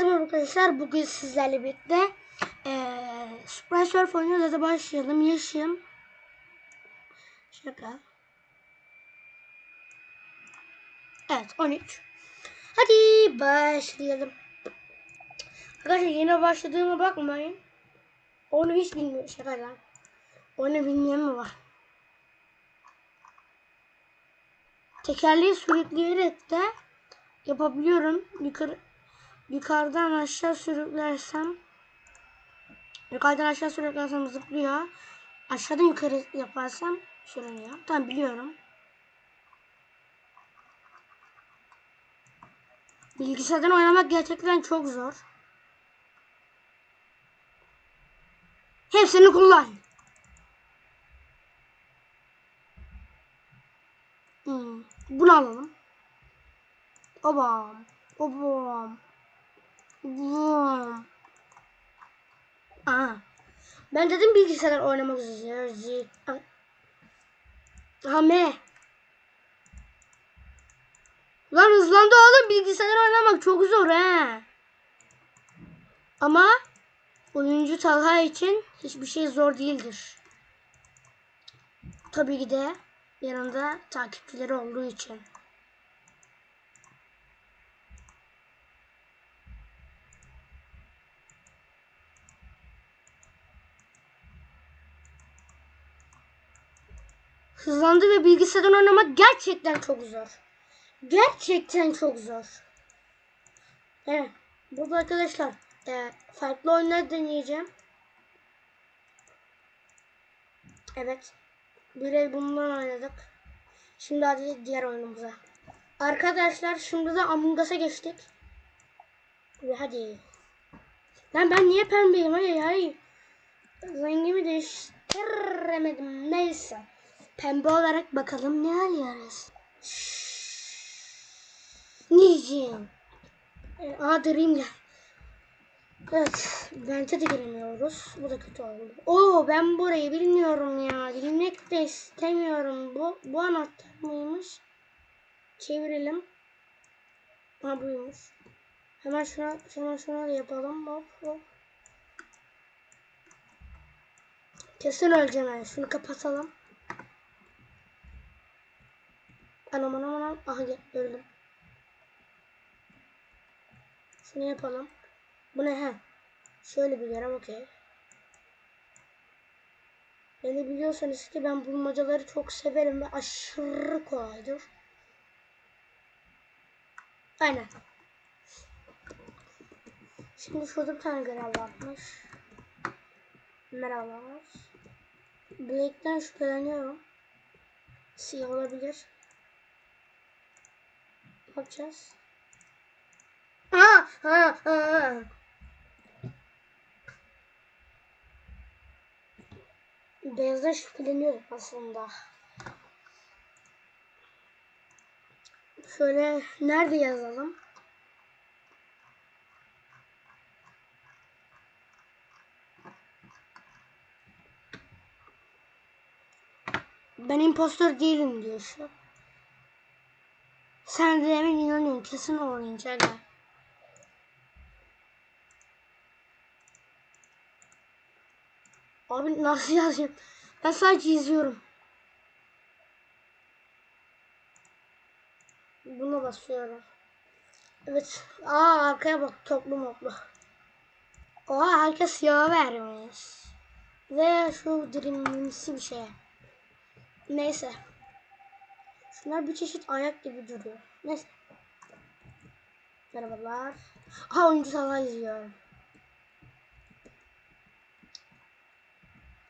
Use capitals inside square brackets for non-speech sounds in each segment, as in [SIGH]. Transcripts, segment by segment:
Herkese merhaba arkadaşlar. Bugün sizlerle birlikte eee Super Surf oynuyoruz. Hadi başlayalım. Yaşım. Şaka. Evet 13. Hadi başlayalım. Arkadaşlar yine başladığıma bakmayın. Onu hiç bilmiyorum. Şaka lan. Onu bilmeyen mi var? Tekerleği sürükleyerek de yapabiliyorum. Yukarı yukarıdan aşağı sürüklersem yukarıdan aşağı sürüklersem zıplıyor. Aşağıdan yukarı yaparsam sürünüyor. Tamam biliyorum. Bilgisayardan oynamak gerçekten çok zor. Hepsini kullan. Hmm, bunu alalım. Obam. Obam. Obam. Aa. Ben dedim bilgisayar oynamak üzere. Hame. Lan hızlandı oğlum bilgisayar oynamak çok zor he. Ama oyuncu Talha için hiçbir şey zor değildir. Tabii ki de yanında takipçileri olduğu için. Hızlandı ve bilgisayardan oynamak gerçekten çok zor. Gerçekten çok zor. Evet. Burada arkadaşlar e, farklı oyunlar deneyeceğim. Evet. Bir el bundan oynadık. Şimdi hadi diğer oyunumuza. Arkadaşlar şimdi de Among Us'a geçtik. Ve hadi. Lan ben niye pembeyim? Hayır hayır. Rengimi değiştiremedim. Neyse. Pembe olarak bakalım ne alıyoruz. Ne diyeceğim? Ee, aa Dream'le. Evet. Bence de giremiyoruz. Bu da kötü oldu. Oo ben burayı bilmiyorum ya. Bilmek de istemiyorum. Bu, bu anahtar mıymış? Çevirelim. Ha buymuş. Hemen şuna, hemen şuna da yapalım. Hop hop. Kesin öleceğim yani. Şunu kapatalım. Anam anam anam. Aha gel öldüm. Şunu yapalım. Bu ne he? Şöyle bir görev okey. Beni biliyorsanız ki ben bulmacaları çok severim ve aşırı kolaydır. Aynen. Şimdi şurada bir tane görev varmış. Merhabalar. Blake'den şüpheleniyorum. Siyah olabilir. Yapacağız? Ha, ha, ha. Beyazdan şüpheleniyorum aslında. Şöyle nerede yazalım? Ben impostor değilim diyor şu. Sen de emin inanıyorum kesin oynayacak. Abi nasıl yazayım? Ben sadece izliyorum. Buna basıyorum. Evet. Aa arkaya bak toplu moplu. Oha herkes yağ vermiş. Ve şu dirimlimsi bir şey. Neyse. Şunlar bir çeşit ayak gibi duruyor. Neyse. Merhabalar. Ha oyuncu sana izliyorum.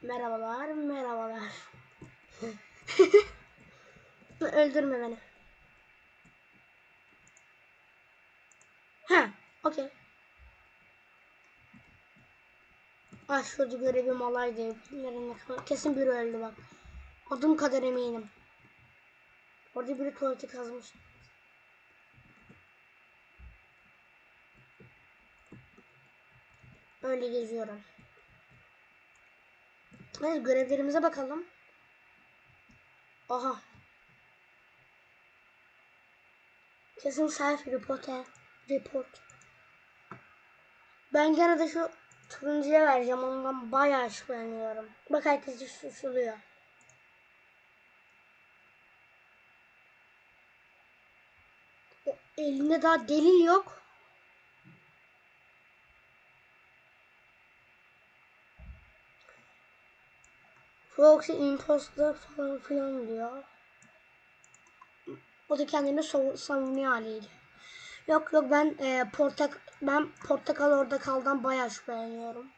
Merhabalar, merhabalar. [LAUGHS] Öldürme beni. Ha, okey. Ah şurada görevim olaydı. Kesin biri öldü bak. Adım kadar eminim. Orada biri tuvaleti kazmış. Öyle geziyorum. Evet görevlerimize bakalım. Aha. Kesin self report he. Report. Ben gene de şu turuncuya vereceğim. Ondan bayağı şüpheleniyorum. Bak herkes suçluyor. O elinde daha delil yok. Foxy imposter falan filan diyor. O da kendini savunuyor haliyle. Yok yok ben e, portak ben portakal orada kaldan bayağı şüpheleniyorum.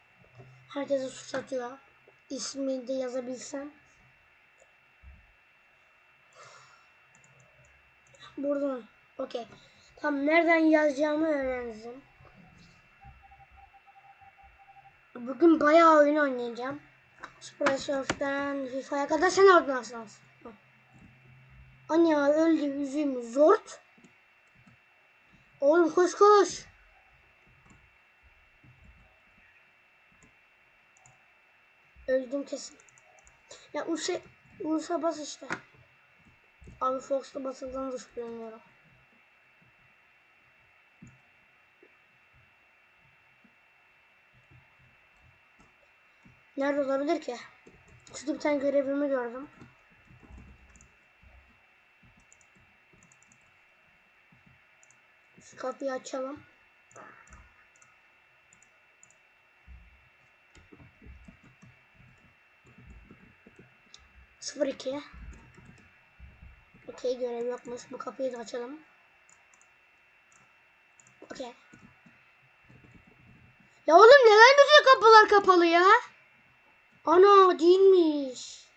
Herkese suç atıyor. İsmini de yazabilsem. Buradan. Okey. Tam nereden yazacağımı öğrendim. Bugün bayağı oyun oynayacağım. Sprysurf'ten FIFA'ya kadar sen oradan aslansın. Anne öldü yüzüm zort. Oğlum koş koş. Öldüm kesin. Ya Ursa, Ursa bas işte. Abi Fox'ta basıldığını da Nerede olabilir ki? Şurada bir tane görevimi gördüm. Şu kapıyı açalım. Sıfır iki. Okey görev yokmuş. Bu kapıyı da açalım. Okey. Ya oğlum neden bütün kapılar kapalı ya? Ana değilmiş.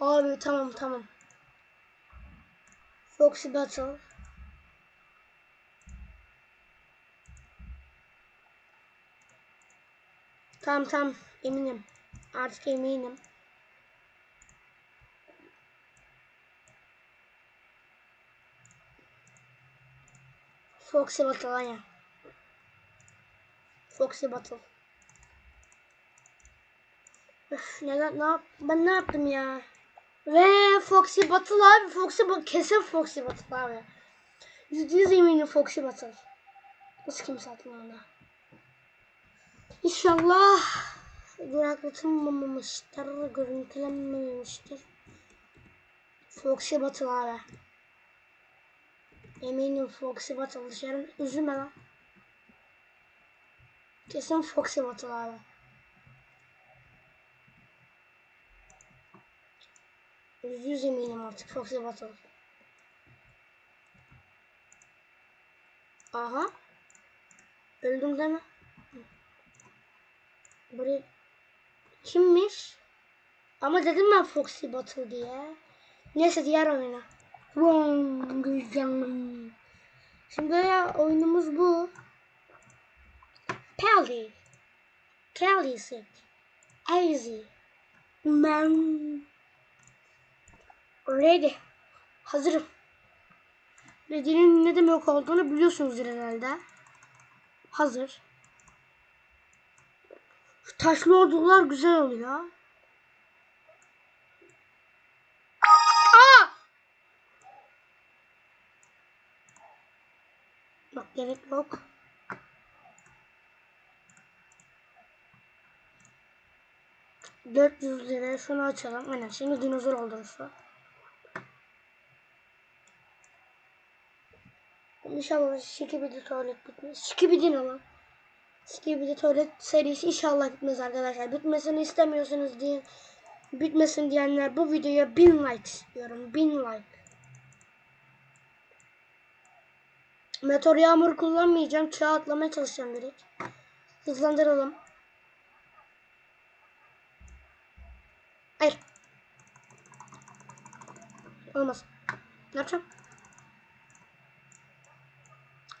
Abi tamam tamam. Foxy Battle. Tamam tamam eminim. Artık eminim. Foxy Battle aynen. Foxy Battle. Öf, neden ne yap ben ne yaptım ya? Ve Foxy Battle abi Foxy Battle kesin Foxy Battle abi. Yüzde yüz eminim Foxy Battle. Nasıl kimse aklımda. İnşallah duraklatılmamıştır, görüntülenmemiştir. Foxy Battle abi. Eminim Foxy Battle dışarı üzülme lan. Kesin Foxy Battle abi. Yüz eminim artık Foxy Battle. Aha. Öldüm deme. Buraya kimmiş? Ama dedim ben Foxy Battle diye. Neyse diğer oyuna. Şimdi ya oyunumuz bu. Pelly. Kelly Sick. Easy. Man. Ready. Hazırım. Ready'nin ne demek olduğunu biliyorsunuz herhalde. Hazır. Taşlı ordular güzel oluyor. Aa! Yok gerek yok. Dört yüz liraya şunu açalım. Aynen şimdi dinozor oldu şu. İnşallah Skibidi tuvalet bitmez. Skibidi ne lan? Skibidi tuvalet serisi inşallah bitmez arkadaşlar. Bitmesini istemiyorsunuz diye bitmesin diyenler bu videoya bin like istiyorum. Bin like. Meteor yağmur kullanmayacağım. Çağ atlamaya çalışacağım direkt. Hızlandıralım. Hayır. Olmaz. Ne yapacağım?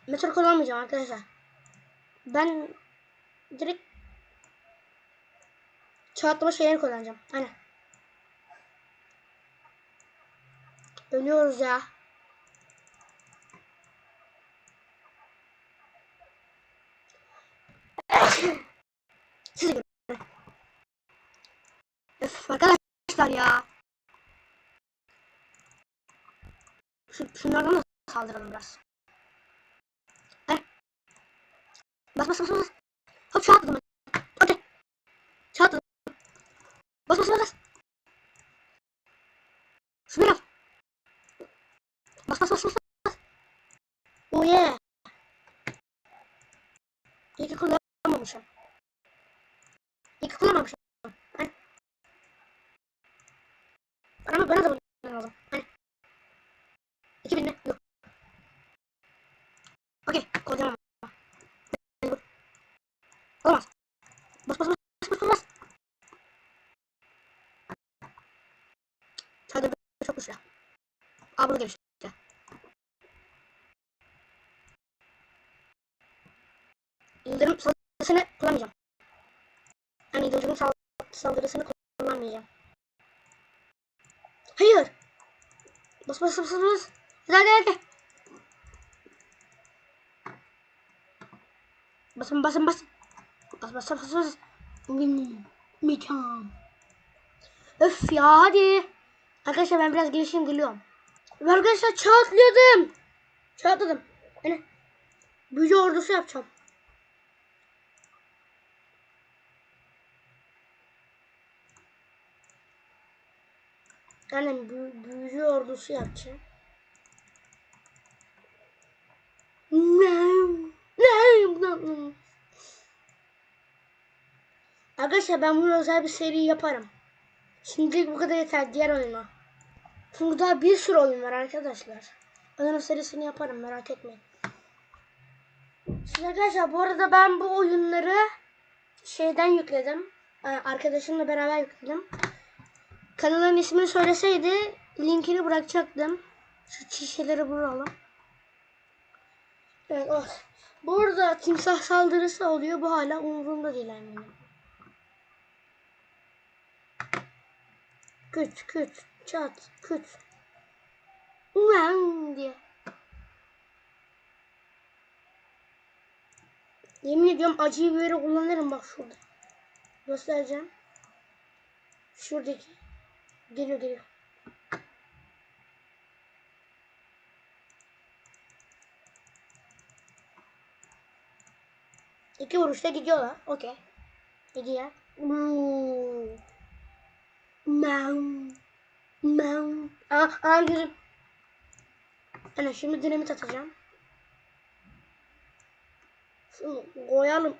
Meteor kullanmayacağım arkadaşlar. Ben direkt çağatlama şeyleri kullanacağım. Aynen. Ölüyoruz ya. Siz görün. Öf arkadaşlar ya. Şu, şunlardan da saldıralım biraz. Heh. Bas bas bas bas. Hop şu atladım. Okey. Şu atladım. Bas bas bas bas. Şunu al. Bas bas bas bas. bas. Oh yeah. İyi ki kullanmamışım. İyi ki kullanmamışım. Ama bana da bunu lazım. Hani. 2000 ne? Yok. Okey. Kullanacağım ama. Hadi vur. Olmaz. Bas bas bas bas bas bas. Hadi bir çok güçlü. Aa bunu gelişti. Yıldırım saldırısını kullanmayacağım. Yani yıldırım sal saldırısını kullanmayacağım. Hayır. Bas bas bas bas. Hadi hadi hadi. Basın basın basın. Bas bas bas bas. Mekan. Öf ya hadi. Arkadaşlar ben biraz gelişeyim geliyorum. Arkadaşlar çatladım. Çatladım. Hani büyücü ordusu yapacağım. Yani büyü, büyücü ordusu yapacağım. Arkadaşlar ben bunu özel bir seri yaparım. Şimdilik bu kadar yeter diğer oyuna. Çünkü daha bir sürü oyun var arkadaşlar. Onun serisini yaparım merak etmeyin. Şimdi arkadaşlar bu arada ben bu oyunları şeyden yükledim. Ee, Arkadaşımla beraber yükledim. Kanalın ismini söyleseydi linkini bırakacaktım. Şu şişeleri vuralım. Evet oh. Burada timsah saldırısı oluyor. Bu hala umurumda değil eminim. Küt küt çat küt. Ulan diye. Yemin ediyorum acı biberi kullanırım bak şurada. Göstereceğim. Şuradaki. Geliyor geliyor. İki vuruşta gidiyorlar. Okey. Gidiyor. Mam. Mam. Aa, aa gözüm. Ana şimdi dinamit atacağım. Şunu koyalım.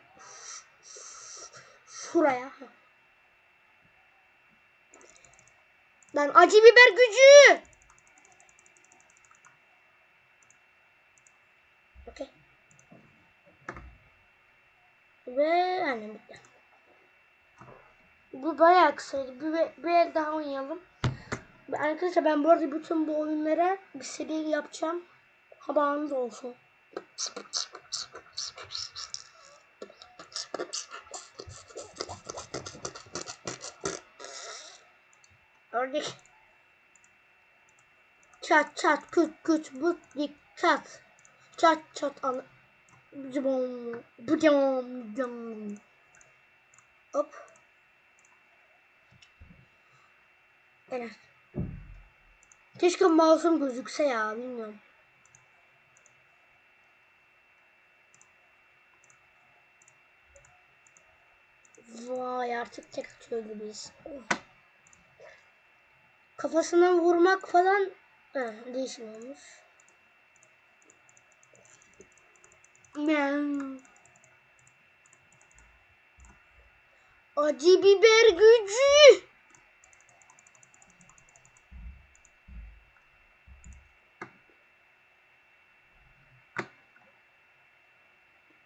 Şuraya. Lan acı biber gücü. Okey. Ve annem bitti. Bu bayağı kısaydı. Bir, bir el daha oynayalım. Arkadaşlar ben bu arada bütün bu oyunlara bir seri yapacağım. Haberiniz olsun. Ördek. Çat çat küt küt but dik çat. Çat çat al. Bcım bcım bcım. Hop. Evet. Keşke mouse'um gözükse ya bilmiyorum. Vay artık tek atıyor gibiyiz. Oh. Kafasına vurmak falan Heh, değişmiyormuş. Ben... Acı biber gücü.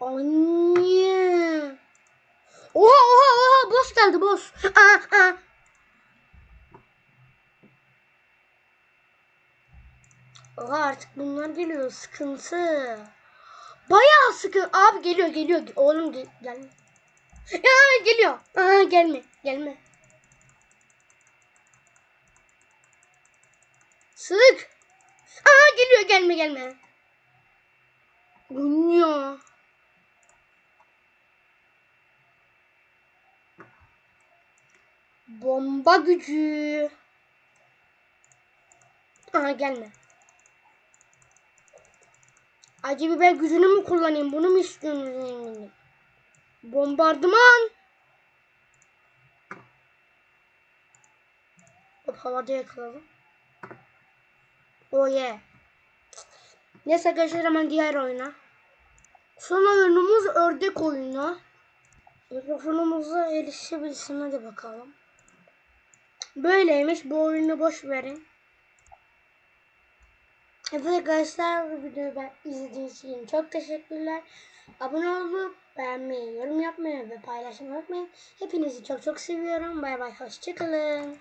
Anne. Oha oha oha boss geldi boss. Aa, aa. Oha artık bunlar geliyor sıkıntı. Bayağı sıkı. Abi geliyor geliyor. Oğlum gel gelme. Ya geliyor. Aa, gelme gelme. Sık. Aa geliyor gelme gelme. Dünya. Bomba gücü. Aha gelme. Acı biber gücünü mü kullanayım? Bunu mu istiyorsunuz? Bombardıman. Hop havada yakaladım. Oh yeah. Neyse arkadaşlar hemen diğer oyuna. Son oyunumuz ördek oyunu. Mikrofonumuza erişebilsin hadi bakalım. Böyleymiş bu oyunu boş verin. Evet arkadaşlar bu videoyu ben izlediğiniz için çok teşekkürler. Abone olup beğenmeyi, yorum yapmayı ve paylaşmayı unutmayın. Hepinizi çok çok seviyorum. Bay bay hoşçakalın.